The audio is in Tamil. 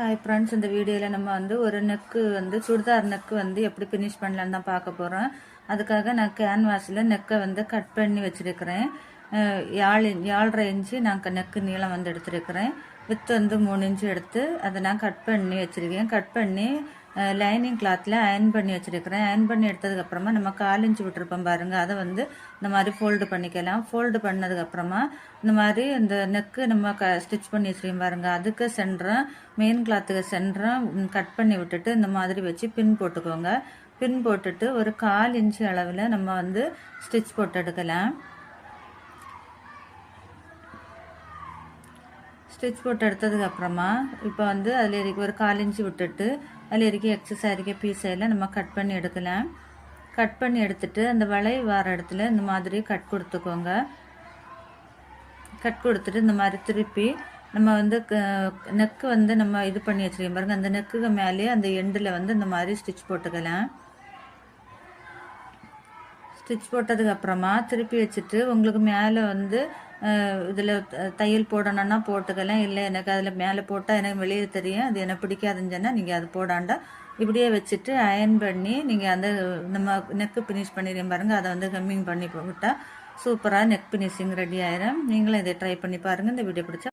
ஹாய் ஃப்ரெண்ட்ஸ் இந்த வீடியோவில் நம்ம வந்து ஒரு நெக்கு வந்து சுடிதார் நெக்கு வந்து எப்படி ஃபினிஷ் பண்ணலான்னு தான் பார்க்க போகிறோம் அதுக்காக நான் கேன்வாஸில் நெக்கை வந்து கட் பண்ணி வச்சுருக்கிறேன். ஏழு ஏழரை இன்ச்சு நான் நெக்கு நீளம் வந்து எடுத்துருக்கிறேன். வித்து வந்து மூணு இன்ச்சு எடுத்து அதை நான் கட் பண்ணி வச்சுருக்கேன். கட் பண்ணி லைனிங் கிளாத்தில் அயன் பண்ணி வச்சுருக்கிறேன். அயன் பண்ணி எடுத்ததுக்கப்புறமா நம்ம கால் இன்ச்சு விட்டுருப்போம் பாருங்கள் அதை வந்து இந்த மாதிரி ஃபோல்டு பண்ணிக்கலாம். ஃபோல்டு பண்ணதுக்கப்புறமா இந்த மாதிரி இந்த நெக்கு நம்ம க ஸ்டிச் பண்ணி வச்சுருக்கோம் பாருங்கள் அதுக்கு சென்றம் மெயின் கிளாத்துக்கு சென்றம் கட் பண்ணி விட்டுட்டு இந்த மாதிரி வச்சு பின் போட்டுக்கோங்க. பின் போட்டுட்டு ஒரு கால் இன்ச்சு அளவில் நம்ம வந்து ஸ்டிச் போட்டு எடுக்கலாம். ஸ்டிச் போட்டு எடுத்ததுக்கு அப்புறமா இப்போ வந்து அதில் இருக்க ஒரு கால் இன்ச்சு விட்டுட்டு அதில் இருக்க எக்ஸஸ் இருக்க பீஸ் எல்லாம் நம்ம கட் பண்ணி எடுக்கலாம். கட் பண்ணி எடுத்துட்டு அந்த வளை வர இடத்துல இந்த மாதிரி கட் கொடுத்துக்கோங்க. கட் கொடுத்துட்டு இந்த மாதிரி திருப்பி நம்ம வந்து நெக்கு வந்து நம்ம இது பண்ணி வச்சுருக்கோம் பாருங்கள் அந்த நெக்குக்கு மேலேயே அந்த எண்டில் வந்து இந்த மாதிரி ஸ்டிச் போட்டுக்கலாம். ஸ்டிச் போட்டதுக்கப்புறமா திருப்பி வச்சுட்டு உங்களுக்கு மேலே வந்து இதில் தையல் போடணும்னா போட்டுக்கலாம். இல்லை எனக்கு அதில் மேலே போட்டால் எனக்கு வெளியே தெரியும். அது எனக்கு பிடிக்காதுன்னு சொன்னால் நீங்கள் அது போடாண்டா. இப்படியே வச்சுட்டு அயன் பண்ணி நீங்கள் அந்த நம்ம நெக்கு ஃபினிஷ் பண்ணிடுறீங்க பாருங்கள் அதை வந்து கம்மிங் பண்ணி போட்டால் சூப்பராக நெக் ஃபினிஷிங் ரெடி ஆயிரும். நீங்களும் இதை ட்ரை பண்ணி பாருங்கள் இந்த வீடியோ பிடிச்சா